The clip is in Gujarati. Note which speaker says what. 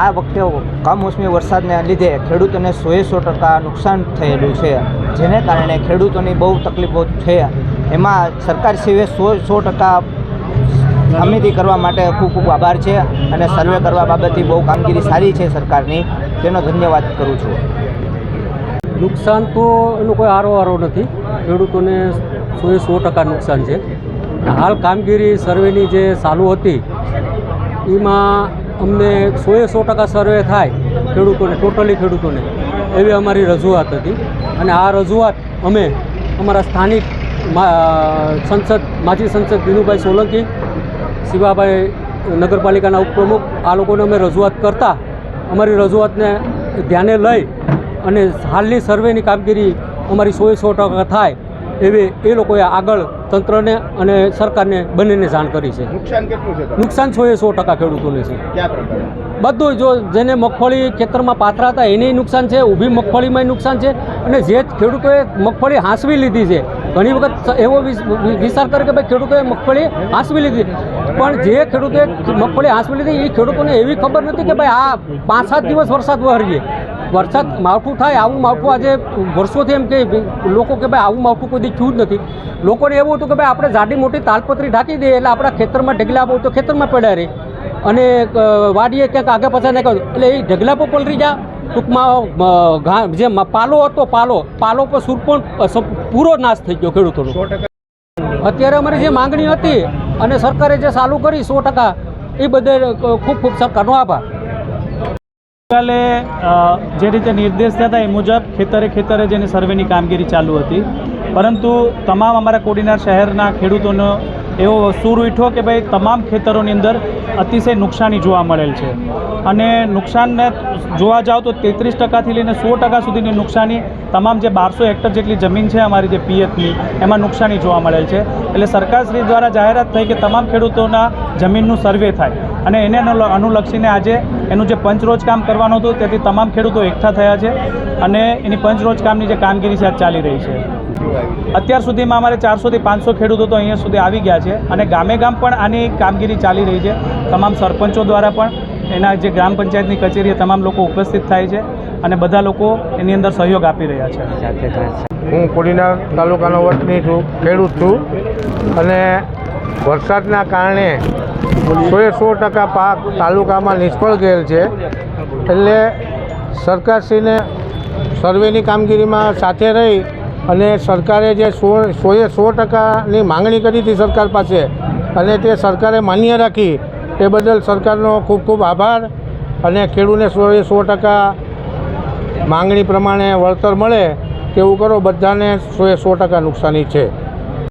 Speaker 1: આ વખતે કમોસમી વરસાદને લીધે ખેડૂતોને સોએ સો ટકા નુકસાન થયેલું છે, જેને કારણે ખેડૂતોની બહુ તકલીફો છે. એમાં સરકાર સિવાય સો સો ટકા સમિતિ કરવા માટે ખૂબ ખૂબ આભાર છે અને સર્વે કરવા બાબતથી બહુ કામગીરી સારી છે સરકારની. તેનો ધન્યવાદ કરું છું.
Speaker 2: નુકસાન તો એનો કોઈ આરો આરો નથી. ખેડૂતોને સોએ સો ટકા નુકસાન છે. હાલ કામગીરી સર્વેની જે ચાલુ હતી, એમાં અમને સોએ સો ટકા સર્વે થાય ખેડૂતોને ટોટલી ખેડૂતોને. એવી અમારી રજૂઆત હતી. અને આ રજૂઆત અમે અમારા સ્થાનિક સંસદ, માજી સંસદ વિનુભાઈ સોલંકી, શિવાભાઈ નગરપાલિકાના ઉપપ્રમુખ, આ લોકોને અમે રજૂઆત કરતા, અમારી રજૂઆતને ધ્યાને લઈ અને હાલની સર્વેની કામગીરી અમારી સોએ સો ટકા થાય એવી એ લોકોએ આગળ તંત્રને અને સરકારને બંનેને જાણ કરી છે.
Speaker 3: નુકસાન કેટલું છે
Speaker 2: સોએ સો ટકા ખેડૂતોને છે. બધું જો જેને મગફળી ખેતરમાં પાથરા હતા એને નુકસાન છે ઊભી મગફળીમાંય નુકસાન છે અને જે ખેડૂતોએ મગફળી હાંસવી લીધી છે ઘણી વખત એવો વિચાર કરે કે ભાઈ ખેડૂતોએ મગફળી હાંસવી લીધી. પણ જે ખેડૂતોએ મગફળી હાંસવી લીધી એ ખેડૂતોને એવી ખબર નથી કે ભાઈ આ પાંચ સાત દિવસ વરસાદ વહરીએ. વરસાદ માવઠું થાય આવું માવઠું આજે વર્ષોથી એમ કે લોકો કે ભાઈ આવું માવઠું કોઈ થયું જ નથી. લોકોને એવું હતું કે ભાઈ આપણે જાડી મોટી તાલપત્રી ઢાંકી દઈએ એટલે આપણા ખેતરમાં ઢગલા તો ખેતરમાં પડ્યા રહે અને વાડીએ ક્યાંક આગળ પાછા નાખ્યો એટલે એ ઢગલા પર પલરી જા. ટૂંકમાં જે પાલો હતો પાલો પાલો પર સૂર પણ પૂરો નાશ થઈ ગયો ખેડૂતોનો. અત્યારે અમારી જે માંગણી હતી અને સરકારે જે ચાલુ કરી સો ટકા એ બધે ખૂબ ખૂબ સરકારનો આભાર.
Speaker 4: ગઈકાલે જે રીતે નિર્દેશ થયા હતા એ મુજબ ખેતરે ખેતરે જેની સર્વેની કામગીરી ચાલુ હતી. પરંતુ તમામ અમારા કોડીનાર શહેરના ખેડૂતોનો એવો સૂર ઉઠ્યો કે ભાઈ તમામ ખેતરોની અંદર અતિશય નુકસાની જોવા મળેલ છે. અને નુકસાનને જોવા જાઓ તો તેત્રીસ ટકાથી લઈને સો ટકા સુધીની નુકસાની તમામ જે બારસો હેક્ટર જેટલી જમીન છે અમારી જે પિયતની એમાં નુકસાની જોવા મળેલ છે. એટલે સરકારશ્રી દ્વારા જાહેરાત થઈ કે તમામ ખેડૂતોના જમીનનું સર્વે થાય. અને એને અનુલક્ષીને આજે એનું જે પંચરોજ કામ કરવાનું હતું, તેથી તમામ ખેડૂતો એકઠા થયા છે અને એની પંચરોજ કામની જે કામગીરી છે, આ ચાલી રહી છે. અત્યાર સુધીમાં અમારે ચારસોથી પાંચસો ખેડૂતો તો અહીંયા સુધી આવી ગયા છે અને ગામે ગામ પણ આની કામગીરી ચાલી રહી છે. તમામ સરપંચો દ્વારા પણ એના જે ગ્રામ પંચાયતની કચેરીએ તમામ લોકો ઉપસ્થિત થાય છે અને બધા લોકો એની અંદર સહયોગ આપી રહ્યા છે.
Speaker 5: હું કોડીનાર તાલુકાનો વતની છું, ખેડૂત છું અને વરસાદના કારણે સોએ સો ટકા પાક તાલુકામાં નિષ્ફળ ગયેલ છે. એટલે સરકારશ્રીને સર્વેની કામગીરીમાં સાથે રહી અને સરકારે જે સો, સોએ સો ટકાની માંગણી કરી હતી સરકાર પાસે અને તે સરકારે માન્ય રાખી એ બદલ સરકારનો ખૂબ ખૂબ આભાર અને ખેડૂતને સોએ સો ટકા માંગણી પ્રમાણે વળતર મળે તેવું કરો. બધાને સોએ સો ટકા નુકસાની છે.